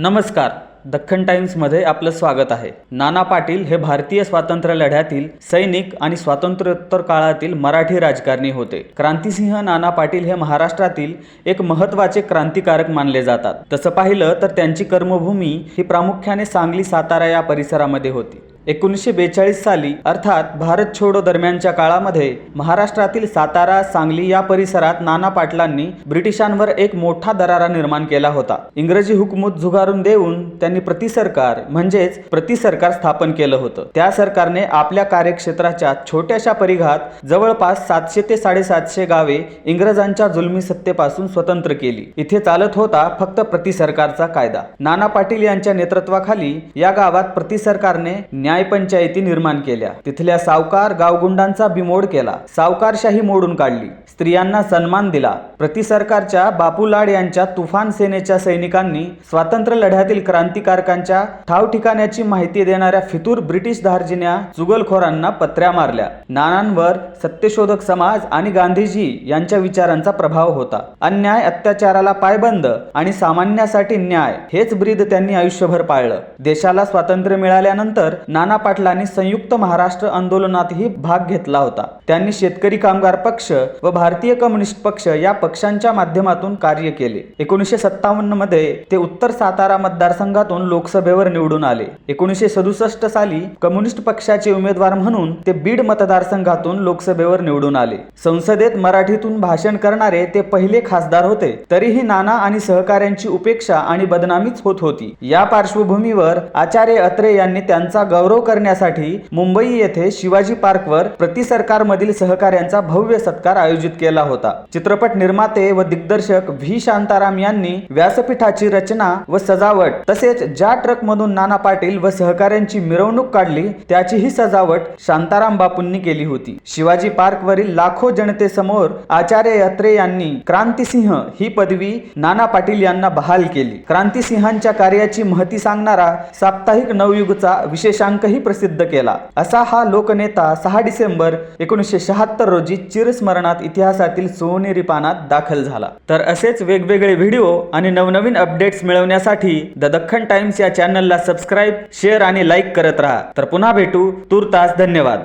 नमस्कार. दख्खन टाइम्समध्ये आपलं स्वागत आहे. नाना पाटील हे भारतीय स्वातंत्र्य लढ्यातील सैनिक आणि स्वातंत्र्योत्तर काळातील मराठी राजकारणी होते. क्रांतिसिंह नाना पाटील हे महाराष्ट्रातील एक महत्त्वाचे क्रांतिकारक मानले जातात. तसं पाहिलं तर त्यांची कर्मभूमी ही प्रामुख्याने सांगली सातारा या परिसरामध्ये होती. एकोणीसशे बेचाळीस साली अर्थात भारत छोडो दरम्यानच्या काळामध्ये महाराष्ट्रातील सातारा सांगली या परिसरात नाना पाटलांनी ब्रिटिशांवर एक मोठा दरारा निर्माण केला होता. इंग्रजी हुकूमत झुगारून देऊन त्यांनी प्रतिसरकार म्हणजेच प्रतिसरकार स्थापन केलं होतं. त्या सरकारने आपल्या कार्यक्षेत्राच्या छोट्याशा परिघात जवळपास सातशे ते साडेसातशे गावे इंग्रजांच्या जुलमी सत्तेपासून स्वतंत्र केली. इथे चालत होता फक्त प्रतिसरकारचा कायदा. नाना पाटील यांच्या नेतृत्वाखाली या गावात प्रतिसरकारने न्यायपंचायती निर्माण केल्या. तिथल्या सावकार गावगुंडांचा बिमोड केला. सावकारशाही मोडून काढली. स्त्रियांना सन्मान दिला. प्रतिसरकारच्या बापू लाड यांच्या तुफान सेनेच्या सैनिकांनी स्वातंत्र्य लढ्यातील क्रांतिकारकांच्या ठाव ठिकाण्याची माहिती देणाऱ्या फितूर ब्रिटिश धार्जिन्या चुगलखोरांना पत्र्या मारल्या. नानांवर सत्यशोधक समाज आणि गांधीजी यांच्या विचारांचा प्रभाव होता. अन्याय अत्याचाराला पायबंद आणि सामान्यासाठी न्याय हेच ब्रीद त्यांनी आयुष्यभर पाळलं. देशाला स्वातंत्र्य मिळाल्यानंतर नाना पाटलांनी संयुक्त महाराष्ट्र आंदोलनातही भाग घेतला होता. त्यांनी शेतकरी कामगार पक्ष व भारतीय कम्युनिस्ट पक्ष या पक्षांच्या माध्यमातून कार्य केले. एकोणीसशे सत्तावन्नमध्ये ते उत्तर सातारा मतदारसंघातून लोकसभेवर निवडून आले. एकोणीसशे सदुसष्ट साली कम्युनिस्ट पक्षाचे उमेदवार म्हणून ते बीड मतदारसंघातून लोकसभेवर निवडून आले. संसदेत मराठीतून भाषण करणारे ते पहिले खासदार होते. तरीही नाना आणि सहकाऱ्यांची उपेक्षा आणि बदनामीच होत होती. या पार्श्वभूमीवर आचार्य अत्रे यांनी त्यांचा गौरव करण्यासाठी मुंबई येथे शिवाजी पार्कवर प्रतिसरकारमधील सहकाऱ्यांचा भव्य सत्कार आयोजित केला होता. चित्रपट निर्माते व दिग्दर्शक व्ही. शांताराम यांनी व्यासपीठाची रचना व सजावट तसेच ज्या ट्रक मधून नाना पाटील व सहकाऱ्यांची मिरवणूक काढली त्याचीही सजावट शांताराम बापूंनी केली होती. शिवाजी पार्कवरील लाखो जनतेसमोर आचार्य यात्रे यांनी क्रांतिसिंह ही पदवी नाना पाटील यांना बहाल केली. क्रांतिसिंहांच्या कार्याची महती सांगणारा साप्ताहिक नवयुगचा विशेषांक दिनांकही प्रसिद्ध केला. असा हा लोकनेता सहा डिसेंबर एकोणीसशे शहात्तर रोजी चिरस्मरणात इतिहासातील सोनेरी पानात दाखल झाला. तर असेच वेगवेगळे व्हिडिओ आणि नवनवीन अपडेट्स मिळवण्यासाठी द दख्खन टाइम्स या चॅनलला सबस्क्राईब शेअर आणि लाईक करत राहा. तर पुन्हा भेटू. तूर्तास धन्यवाद.